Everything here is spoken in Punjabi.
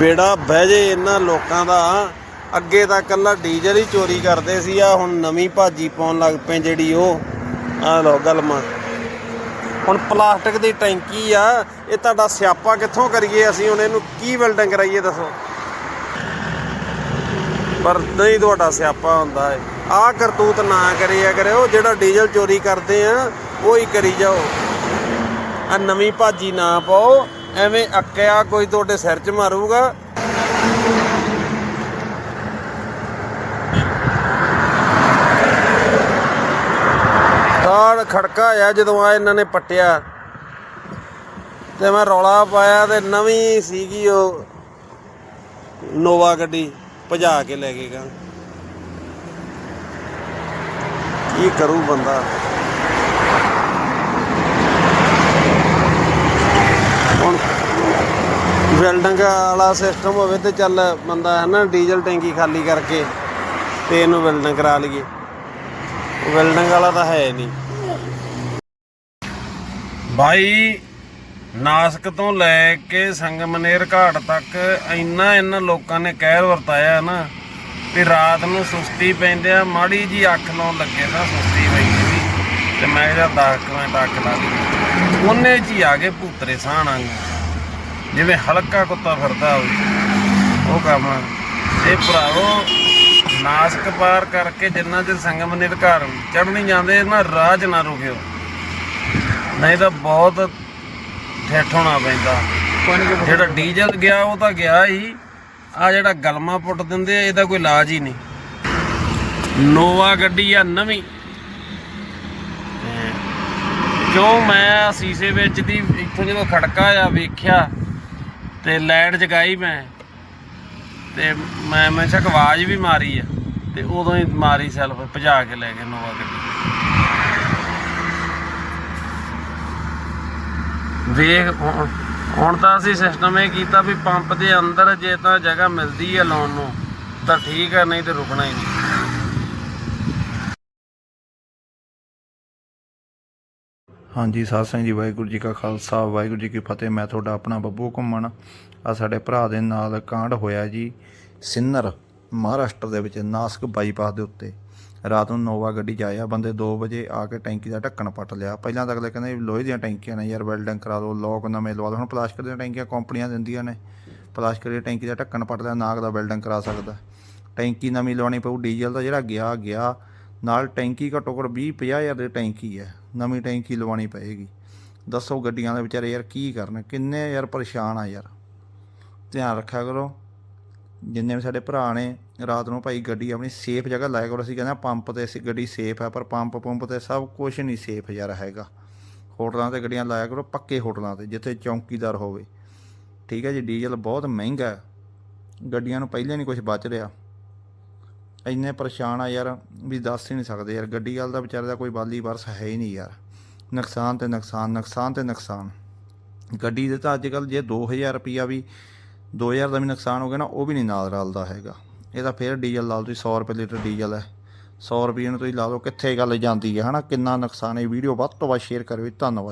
ਬੇੜਾ ਬਹਿ ਜੇ ਇਹਨਾਂ ਲੋਕਾਂ ਦਾ। ਅੱਗੇ ਤਾਂ ਕੱਲਾ ਡੀਜ਼ਲ ਹੀ ਚੋਰੀ ਕਰਦੇ ਸੀ ਆ ਹੁਣ ਨਵੀਂ ਭਾਜੀ ਪਾਉਣ ਲੱਗ ਪਏ ਜਿਹੜੀ ਉਹ। ਆ ਲੋ ਗਲਮਾ ਹੁਣ ਪਲਾਸਟਿਕ ਦੀ ਟੈਂਕੀ ਆ, ਇਹ ਤੁਹਾਡਾ ਸਿਆਪਾ ਕਿੱਥੋਂ ਕਰੀਏ ਅਸੀਂ? ਹੁਣ ਇਹਨੂੰ ਕੀ ਵੈਲਡਿੰਗ ਕਰਾਈਏ ਦੱਸੋ? ਪਰ ਨਹੀਂ ਤੁਹਾਡਾ ਸਿਆਪਾ ਹੁੰਦਾ ਹੈ ਆਹ ਕਰਤੂਤ ਨਾ ਕਰਿਆ ਕਰਿਓ, ਜਿਹੜਾ ਡੀਜ਼ਲ ਚੋਰੀ ਕਰਦੇ ਆ, ਉਹ ਹੀ ਕਰੀ ਜਾਓ। ਆ ਨਵੀਂ ਭਾਜੀ ਨਾ ਪਾਓ। ਐਵੇਂ ਅੱਕਿਆ ਕੋਈ ਤੁਹਾਡੇ ਸਿਰ 'ਚ ਮਾਰੂਗਾ। ਤਾੜ ਖੜਕਾ ਆ ਜਦੋਂ ਆ ਇਹਨਾਂ ਨੇ ਪੱਟਿਆ। ਤੇ ਮੈਂ ਰੌਲਾ ਪਾਇਆ ਤੇ ਨਵੀਂ ਸੀਗੀ ਉਹ ਨੋਵਾ ਗੱਡੀ ਭਜਾ ਕੇ ਲੈ ਗਏ ਗਾ। ਕੀ ਕਰੂ ਬੰਦਾ? ਵੈਲਡਿੰਗ ਵਾਲਾ ਸਿਸਟਮ ਹੋਵੇ ਤੇ ਚੱਲ ਬੰਦਾ ਹੈ ਨਾ ਡੀਜ਼ਲ ਟੈਂਕੀ ਖਾਲੀ ਕਰਕੇ ਤੇ ਇਹਨੂੰ ਵੈਲਡਿੰਗ ਕਰਾ ਲਈਏ। ਵੈਲਡਿੰਗ ਵਾਲਾ ਤਾਂ ਹੈ ਨਹੀਂ। ਭਾਈ ਨਾਸਕ ਤੋਂ ਲੈ ਕੇ ਸੰਗਮਨੇਰ ਘਾਟ ਤੱਕ ਇੰਨਾ ਇਹਨਾਂ ਲੋਕਾਂ ਨੇ ਕਹਿਰ ਵਰਤਾਇਆ ਨਾ ਤੇ ਰਾਤ ਨੂੰ ਸੁਸਤੀ ਪੈਂਦੇ ਆ, ਮਾੜੀ ਜੀ ਅੱਖ ਲਾਉਣ ਲੱਗੇ ਤਾਂ ਸੁਸਤੀ ਪਈ ਸੀ ਤੇ ਮੈਂ ਕਿਹਾ 10 ਮਿੰਟ ਅੱਖ ਲਾ ਲਈ। ਉਹਨੇ ਜੀ ਆ ਕੇ ਭੂਤਰੇ ਸਾਹਣ ਜਿਵੇਂ ਹਲਕਾ ਕੁੱਤਾ ਫਿਰਦਾ ਹੋਵੇ ਉਹ ਕੰਮ ਇਹ ਭਰਾਵੋ ਨਾਸਕ ਪਾਰ ਕਰਕੇ ਜਿੰਨਾ ਚਿਰ ਸੰਗਮਨੇਰ ਘਰ ਚੜ੍ਹਨੀ ਜਾਂਦੇ ਨਾ ਰਾਹ 'ਚ ਨਾ ਰੁਕਿਓ। ਨਹੀਂ ਤਾਂ ਬਹੁਤ ਠੇਠ ਹੋਣਾ ਪੈਂਦਾ। ਜਿਹੜਾ ਡੀਜ਼ਲ ਗਿਆ ਉਹ ਤਾਂ ਗਿਆ ਹੀ। ਆ ਜਿਹੜਾ ਗਲਮਾ ਪੁੱਟ ਦਿੰਦੇ ਆ ਇਹਦਾ ਕੋਈ ਇਲਾਜ ਹੀ ਨਹੀਂ। ਨੋਵਾ ਗੱਡੀ ਆ ਨਵੀਂ। ਕਿਉਂ ਮੈਂ ਸੀਸੇ ਵਿੱਚ ਦੀ ਇੱਥੋਂ ਜਦੋਂ ਖੜਕਾ ਆ ਵੇਖਿਆ ਤੇ ਲਾਈਟ ਜਗਾਈ ਮੈਂ। ਤੇ ਮੈਂ ਮੈਂ ਚੱਕ ਆਵਾਜ਼ ਵੀ ਮਾਰੀ ਆ। ਤੇ ਉਦੋਂ ਹੀ ਮਾਰੀ ਸੈਲਫ, ਭਜਾ ਕੇ ਲੈ ਗਏ ਨੋਵਾ ਗੱਡੀ। ਵੇਖ, ਹੁਣ- ਹੁਣ ਤਾਂ ਅਸੀਂ ਸਿਸਟਮ ਇਹ ਕੀਤਾ ਵੀ ਪੰਪ ਦੇ ਅੰਦਰ ਜੇ ਤਾਂ ਜਗ੍ਹਾ ਮਿਲਦੀ ਹੈ ਲਾਉਣ ਨੂੰ, ਤਾਂ ਠੀਕ ਹੈ ਨਹੀਂ ਤੇ ਰੁਕਣਾ ਹੀ ਨਹੀਂ। ਹਾਂਜੀ, ਸਾਧ ਸੰਗਤ ਜੀ, ਵਾਹਿਗੁਰੂ ਜੀ ਕਾ ਖਾਲਸਾ, ਵਾਹਿਗੁਰੂ ਜੀ ਕੀ ਫਤਿਹ। ਮੈਂ ਤੁਹਾਡਾ ਆਪਣਾ ਬੱਬੂ ਘੁੰਮਣ। ਆ ਸਾਡੇ ਭਰਾ ਦੇ ਨਾਲ ਕਾਂਡ ਹੋਇਆ ਜੀ, ਸਿੰਨਰ ਮਹਾਰਾਸ਼ਟਰ ਦੇ ਵਿੱਚ, ਨਾਸਕ ਬਾਈਪਾਸ ਦੇ ਉੱਤੇ। ਰਾਤ ਨੂੰ ਨੋਵਾ ਗੱਡੀ 'ਚ ਆਇਆ, ਬੰਦੇ 2 ਵਜੇ ਆ ਕੇ ਟੈਂਕੀ ਦਾ ਢੱਕਣ ਪੱਟ ਲਿਆ। ਪਹਿਲਾਂ ਤਾਂ ਅਗਲੇ ਕਹਿੰਦੇ ਲੋਹੇ ਦੀਆਂ ਟੈਂਕੀਆਂ ਨੇ, ਯਾਰ ਵੈਲਡਿੰਗ ਕਰਾ ਲਓ ਲੋਕ ਨਵੇਂ ਲਵਾ ਲਓ ਹੁਣ ਪਲਾਸਟਿਕ ਦੀਆਂ ਟੈਂਕੀਆਂ, ਕੰਪਨੀਆਂ ਦਿੰਦੀਆਂ ਨੇ। ਪਲਾਸਟਿਕ ਦੀ ਟੈਂਕੀ ਦਾ ਢੱਕਣ ਪੱਟ ਲਿਆ ਨਾਗ ਦਾ ਵੈਲਡਿੰਗ ਕਰਾ ਸਕਦਾ। ਟੈਂਕੀ ਨਵੀਂ ਲਵਾਉਣੀ ਪਊ, ਡੀਜ਼ਲ ਦਾ ਜਿਹੜਾ ਗਿਆ ਗਿਆ। ਨਾਲ ਟੈਂਕੀ ਘੱਟੋ ਘੱਟ 20 50 ਹਜ਼ਾਰ ਦੀ ਟੈਂਕੀ ਹੈ, ਨਵੀਂ ਟੈਂਕੀ ਲਵਾਉਣੀ ਪਏਗੀ। ਦੱਸੋ ਗੱਡੀਆਂ ਦੇ ਵਿਚਾਰੇ ਯਾਰ ਕੀ ਕਰਨ, ਕਿੰਨੇ ਯਾਰ ਪਰੇਸ਼ਾਨ ਆ ਯਾਰ। ਧਿਆਨ ਰੱਖਿਆ ਕਰੋ, ਜਿੰਨੇ ਵੀ ਸਾਡੇ ਭਰਾ ਨੇ, ਰਾਤ ਨੂੰ ਭਾਈ ਗੱਡੀ ਆਪਣੀ ਸੇਫ ਜਗ੍ਹਾ ਲਾਇਆ ਕਰੋ ਅਸੀਂ ਕਹਿੰਦੇ ਹਾਂ ਪੰਪ ਤੇ ਅਸੀਂ ਗੱਡੀ ਸੇਫ ਹੈ ਪਰ ਪੰਪ ਪੰਪ ਤੇ ਸਭ ਕੁਝ ਨਹੀਂ ਸੇਫ ਯਾਰ ਹੈਗਾ। ਹੋਟਲਾਂ ਤੇ ਗੱਡੀਆਂ ਲਾਇਆ ਕਰੋ, ਪੱਕੇ ਹੋਟਲਾਂ ਤੇ, ਜਿੱਥੇ ਚੌਂਕੀਦਾਰ ਹੋਵੇ। ਠੀਕ ਹੈ ਜੀ, ਡੀਜ਼ਲ ਬਹੁਤ ਮਹਿੰਗਾ ਹੈ। ਗੱਡੀਆਂ ਨੂੰ ਪਹਿਲੇ ਨਹੀਂ ਕੁਝ ਬਚ ਰਿਹਾ। ਇੰਨੇ ਪਰੇਸ਼ਾਨ ਆ ਯਾਰ ਵੀ ਦੱਸ ਹੀ ਨਹੀਂ ਸਕਦੇ ਯਾਰ। ਗੱਡੀ ਵਾਲ ਦਾ ਵਿਚਾਰੇ ਦਾ ਕੋਈ ਬਾਲੀ ਵਰਸ ਹੈ ਹੀ ਨਹੀਂ ਯਾਰ। ਨੁਕਸਾਨ ਤੇ ਨੁਕਸਾਨ ਨੁਕਸਾਨ ਤੇ ਨੁਕਸਾਨ। ਗੱਡੀ ਦੇ ਤਾਂ ਅੱਜ ਕੱਲ ਜੇ 2000 ਰੁਪਿਆ ਵੀ 2000 ਦਾ ਵੀ ਨੁਕਸਾਨ ਹੋ ਗਿਆ ਨਾ, ਉਹ ਵੀ ਨਹੀਂ ਨਾਲ ਰਲਦਾ ਹੈਗਾ। ਇਹ ਤਾਂ ਫਿਰ ਡੀਜ਼ਲ ਲਾ ਲਓ ਤੁਸੀਂ 100 ਰੁਪਏ ਲੀਟਰ ਡੀਜ਼ਲ ਹੈ। 100 ਰੁਪਏ ਨੂੰ ਤੁਸੀਂ ਲਾ ਲਓ, ਕਿੱਥੇ ਗੱਲ ਜਾਂਦੀ ਹੈ, ਹਨਾ? ਕਿੰਨਾ ਨੁਕਸਾਨ ਹੈ? ਵੀਡੀਓ ਵੱਧ ਤੋਂ ਵੱਧ ਸ਼ੇਅਰ ਕਰਿਓ ਧੰਨਵਾਦ।